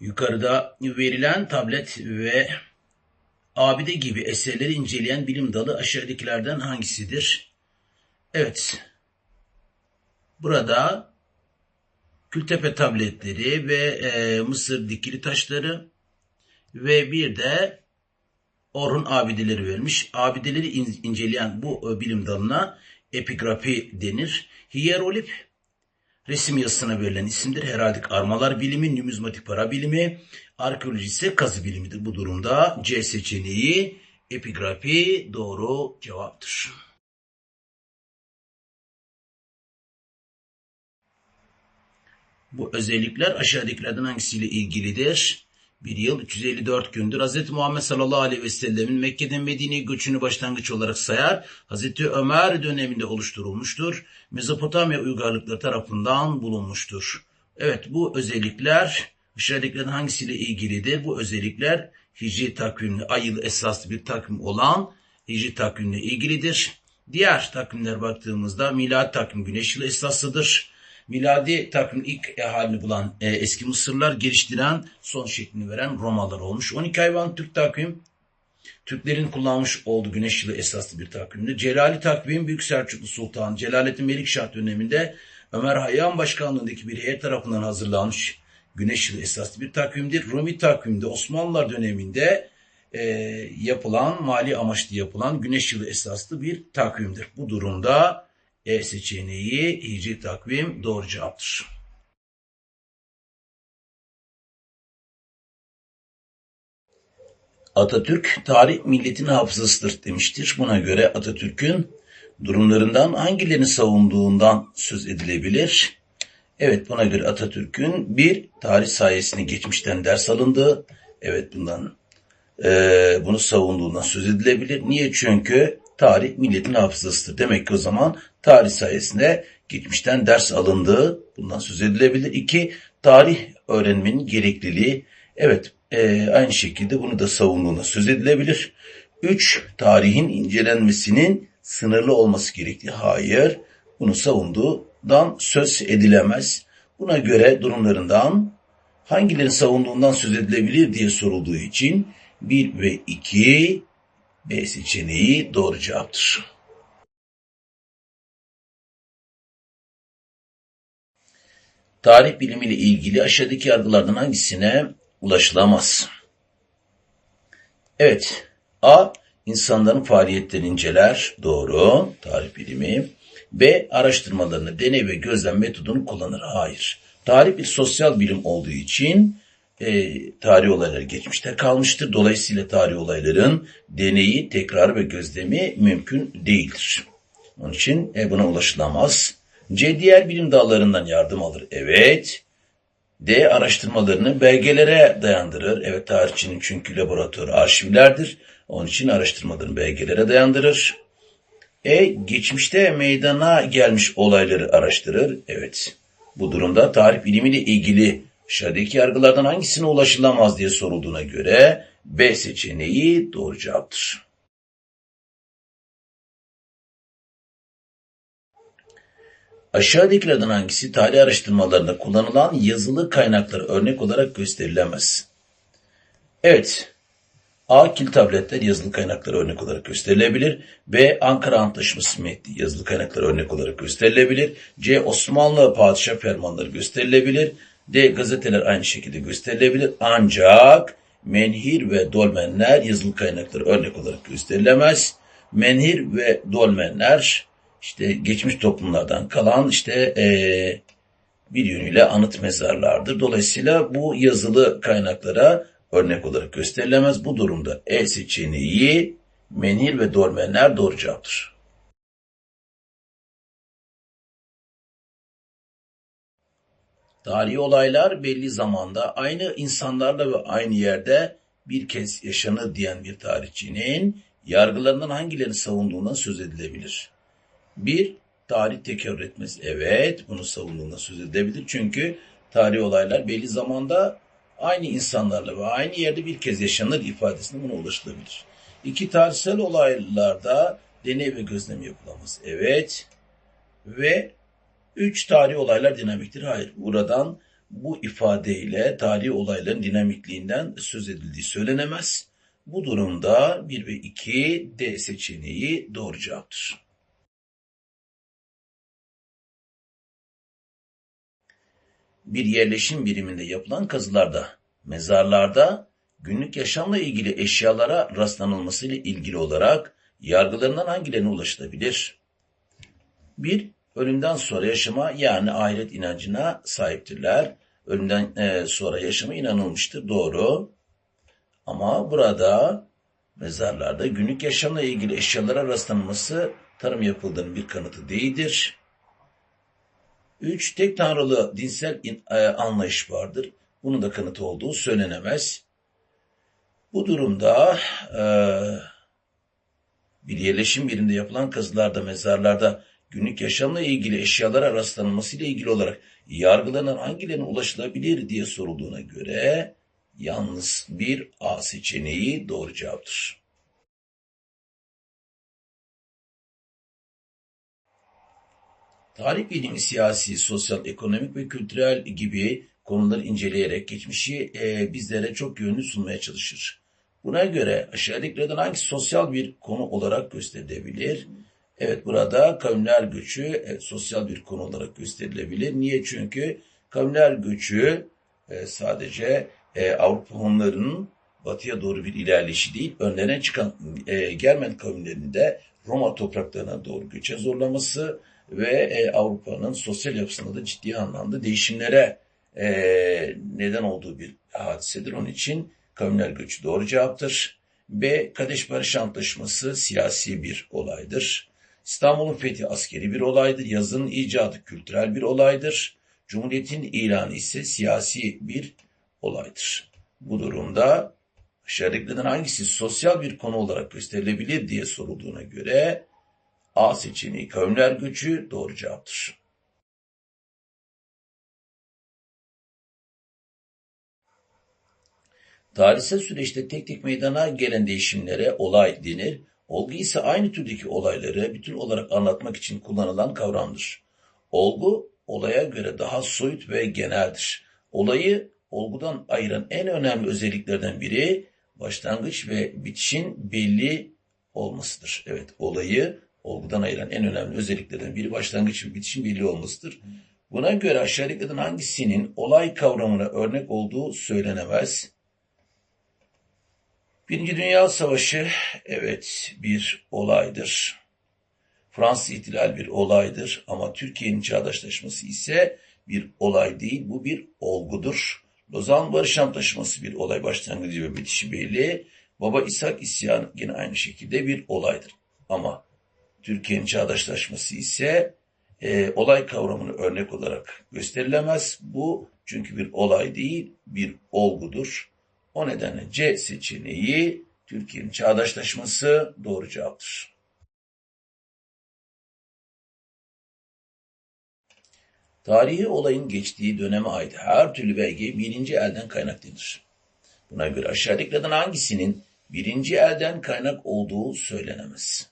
Yukarıda verilen tablet ve abide gibi eserleri inceleyen bilim dalı aşağıdakilerden hangisidir? Evet. Burada Kültepe tabletleri ve e, Mısır dikili taşları ve bir de Orhun abideleri vermiş. Abideleri in- inceleyen bu e, bilim dalına epigrafi denir. Hieroglif resim yazısına verilen isimdir. Heraldik armalar bilimi, numizmatik para bilimi, arkeoloji ise kazı bilimidir. Bu durumda C seçeneği epigrafi doğru cevaptır. Bu özellikler aşağıdakilerden hangisiyle ilgilidir? Bir yıl 354 gündür. Hz. Muhammed sallallahu aleyhi ve sellemin Mekke'den Medine'ye göçünü başlangıç olarak sayar. Hz. Ömer döneminde oluşturulmuştur. Mezopotamya uygarlıkları tarafından bulunmuştur. Evet bu özellikler aşağıdakilerden hangisiyle ilgilidir? Bu özellikler hicri takvimli, ay yılı esaslı bir takvim olan hicri takvimle ilgilidir. Diğer takvimler baktığımızda milad takvim güneş yılı esaslıdır. Miladi takvim ilk halini bulan e, eski Mısırlar geliştiren son şeklini veren Romalılar olmuş. 12 hayvan Türk takvim Türklerin kullanmış olduğu güneş yılı esaslı bir takvimdir. Celali takvim Büyük Selçuklu Sultan Celalettin Melikşah döneminde Ömer Hayyam başkanlığındaki bir heyet tarafından hazırlanmış güneş yılı esaslı bir takvimdir. Rumi takvimde Osmanlılar döneminde e, yapılan mali amaçlı yapılan güneş yılı esaslı bir takvimdir. Bu durumda e seçeneği hicri takvim doğru cevaptır. Atatürk tarih milletin hafızasıdır demiştir. Buna göre Atatürk'ün durumlarından hangilerini savunduğundan söz edilebilir. Evet buna göre Atatürk'ün bir tarih sayesinde geçmişten ders alındı. Evet bundan e, bunu savunduğundan söz edilebilir. Niye? Çünkü tarih milletin hafızasıdır. Demek ki o zaman tarih sayesinde geçmişten ders alındığı bundan söz edilebilir. İki, tarih öğrenmenin gerekliliği. Evet e, aynı şekilde bunu da savunduğuna söz edilebilir. Üç, tarihin incelenmesinin sınırlı olması gerektiği. Hayır, bunu savunduğundan söz edilemez. Buna göre durumlarından hangilerin savunduğundan söz edilebilir diye sorulduğu için 1 ve 2 B seçeneği doğru cevaptır. Tarih bilimiyle ilgili aşağıdaki yargılardan hangisine ulaşılamaz? Evet. A. İnsanların faaliyetlerini inceler. Doğru. Tarih bilimi. B. Araştırmalarını deney ve gözlem metodunu kullanır. Hayır. Tarih bir sosyal bilim olduğu için e, tarih olayları geçmişte kalmıştır. Dolayısıyla tarih olayların deneyi, tekrarı ve gözlemi mümkün değildir. Onun için e, buna ulaşılamaz. C. Diğer bilim dallarından yardım alır. Evet. D. Araştırmalarını belgelere dayandırır. Evet tarihçinin çünkü laboratuvarı arşivlerdir. Onun için araştırmalarını belgelere dayandırır. E. Geçmişte meydana gelmiş olayları araştırır. Evet. Bu durumda tarih bilimiyle ilgili aşağıdaki yargılardan hangisine ulaşılamaz diye sorulduğuna göre B seçeneği doğru cevaptır. Aşağıdakilerden hangisi tarih araştırmalarında kullanılan yazılı kaynaklara örnek olarak gösterilemez? Evet. A. Kil tabletler yazılı kaynaklara örnek olarak gösterilebilir. B. Ankara Antlaşması metni yazılı kaynaklara örnek olarak gösterilebilir. C. Osmanlı padişah fermanları gösterilebilir. D. Gazeteler aynı şekilde gösterilebilir. Ancak menhir ve dolmenler yazılı kaynaklara örnek olarak gösterilemez. Menhir ve dolmenler işte geçmiş toplumlardan kalan işte eee, bir yönüyle anıt mezarlardır. Dolayısıyla bu yazılı kaynaklara örnek olarak gösterilemez. Bu durumda E seçeneği menhir ve dolmenler doğru cevaptır. Tarihi olaylar belli zamanda aynı insanlarla ve aynı yerde bir kez yaşanır diyen bir tarihçinin yargılarından hangilerini savunduğundan söz edilebilir. Bir, tarih tekerrür etmez. Evet, bunu savunduğundan söz edilebilir. Çünkü tarihi olaylar belli zamanda aynı insanlarla ve aynı yerde bir kez yaşanır ifadesine buna ulaşılabilir. İki, tarihsel olaylarda deney ve gözlem yapılamaz. Evet. Ve üç, tarihi olaylar dinamiktir. Hayır, buradan bu ifadeyle tarihi olayların dinamikliğinden söz edildiği söylenemez. Bu durumda 1 ve 2 D seçeneği doğru cevaptır. Bir yerleşim biriminde yapılan kazılarda, mezarlarda günlük yaşamla ilgili eşyalara rastlanılmasıyla ilgili olarak yargılarından hangilerine ulaşılabilir? 1. Ölümden sonra yaşama yani ahiret inancına sahiptirler. Ölümden e, sonra yaşama inanılmıştır. Doğru. Ama burada mezarlarda günlük yaşamla ilgili eşyalara rastlanması tarım yapıldığının bir kanıtı değildir. 3. Tek tanrılı dinsel in, e, anlayış vardır. Bunun da kanıtı olduğu söylenemez. Bu durumda e, bir yerleşim yerinde yapılan kazılarda, mezarlarda günlük yaşamla ilgili eşyalara rastlanması ile ilgili olarak yargılanan hangilerine ulaşılabilir diye sorulduğuna göre yalnız bir A seçeneği doğru cevaptır. Tarih bilimi siyasi, sosyal, ekonomik ve kültürel gibi konuları inceleyerek geçmişi e, bizlere çok yönlü sunmaya çalışır. Buna göre aşağıdakilerden hangisi sosyal bir konu olarak gösterilebilir? Evet burada kavimler göçü evet, sosyal bir konu olarak gösterilebilir. Niye? Çünkü kavimler göçü e, sadece e, Avrupa Hunlarının batıya doğru bir ilerleyişi değil, önlerine çıkan e, Germen kavimlerinde Roma topraklarına doğru göçe zorlaması ve e, Avrupa'nın sosyal yapısında da ciddi anlamda değişimlere e, neden olduğu bir hadisedir. Onun için kavimler göçü doğru cevaptır. B. Kadeş Barış Antlaşması siyasi bir olaydır. İstanbul'un fethi askeri bir olaydır. Yazının icadı kültürel bir olaydır. Cumhuriyetin ilanı ise siyasi bir olaydır. Bu durumda aşağıdakilerden hangisi sosyal bir konu olarak gösterilebilir diye sorulduğuna göre A seçeneği kavimler göçü doğru cevaptır. Tarihsel süreçte tek tek meydana gelen değişimlere olay denir. Olgu ise aynı türdeki olayları bütün olarak anlatmak için kullanılan kavramdır. Olgu, olaya göre daha soyut ve geneldir. Olayı olgudan ayıran en önemli özelliklerden biri başlangıç ve bitişin belli olmasıdır. Evet, olayı olgudan ayıran en önemli özelliklerden biri başlangıç ve bitişin belli olmasıdır. Buna göre aşağıdakilerden hangisinin olay kavramına örnek olduğu söylenemez. Birinci Dünya Savaşı evet bir olaydır. Fransız ihtilal bir olaydır ama Türkiye'nin çağdaşlaşması ise bir olay değil bu bir olgudur. Lozan Barış Antlaşması bir olay başlangıcı ve bitişi belli. Baba İshak isyanı yine aynı şekilde bir olaydır. Ama Türkiye'nin çağdaşlaşması ise e, olay kavramını örnek olarak gösterilemez. Bu çünkü bir olay değil bir olgudur. O nedenle C seçeneği Türkiye'nin çağdaşlaşması doğru cevaptır. Tarihi olayın geçtiği döneme ait her türlü belge birinci elden kaynaklıdır. Buna göre aşağıdakilerden hangisinin birinci elden kaynak olduğu söylenemez.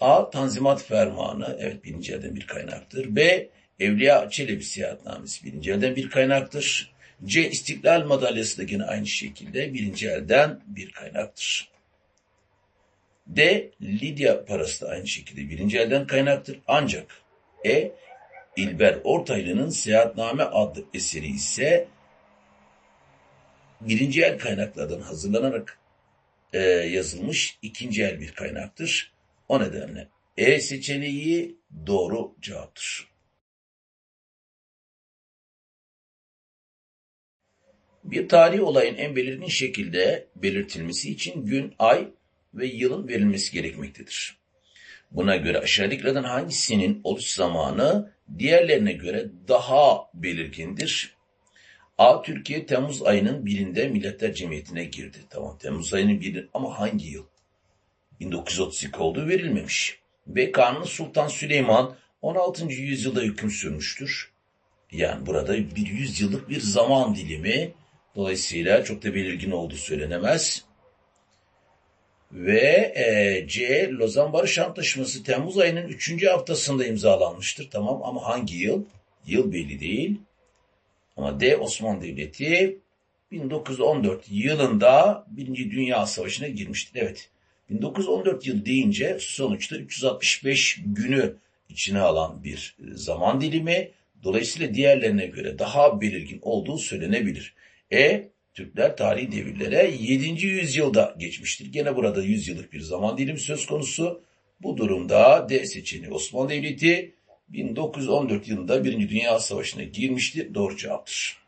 A. Tanzimat Fermanı, evet birinci elden bir kaynaktır. B. Evliya Çelebi Seyahatnamesi birinci elden bir kaynaktır. C. İstiklal Madalyası da yine aynı şekilde birinci elden bir kaynaktır. D. Lidya parası da aynı şekilde birinci elden kaynaktır. Ancak E. İlber Ortaylı'nın Seyahatname adlı eseri ise birinci el kaynaklardan hazırlanarak e, yazılmış ikinci el bir kaynaktır. O nedenle E seçeneği doğru cevaptır. Bir tarihi olayın en belirgin şekilde belirtilmesi için gün, ay ve yılın verilmesi gerekmektedir. Buna göre aşağıdakilerden hangisinin oluş zamanı diğerlerine göre daha belirgindir? A. Türkiye Temmuz ayının birinde Milletler Cemiyeti'ne girdi. Tamam Temmuz ayının birinde ama hangi yıl? 1932 olduğu verilmemiş. B. Kanuni Sultan Süleyman 16. yüzyılda hüküm sürmüştür. Yani burada bir yüzyıllık bir zaman dilimi dolayısıyla çok da belirgin olduğu söylenemez. Ve e, C. Lozan Barış Antlaşması Temmuz ayının 3. haftasında imzalanmıştır. Tamam ama hangi yıl? Yıl belli değil. Ama D Osmanlı Devleti 1914 yılında Birinci Dünya Savaşı'na girmiştir. Evet. 1914 yıl deyince sonuçta 365 günü içine alan bir e, zaman dilimi. Dolayısıyla diğerlerine göre daha belirgin olduğu söylenebilir. E Türkler tarihi devirlere 7. yüzyılda geçmiştir. Gene burada 100 yıllık bir zaman dilimi söz konusu. Bu durumda D seçeneği Osmanlı Devleti 1914 yılında Birinci Dünya Savaşı'na girmiştir. Doğru cevaptır.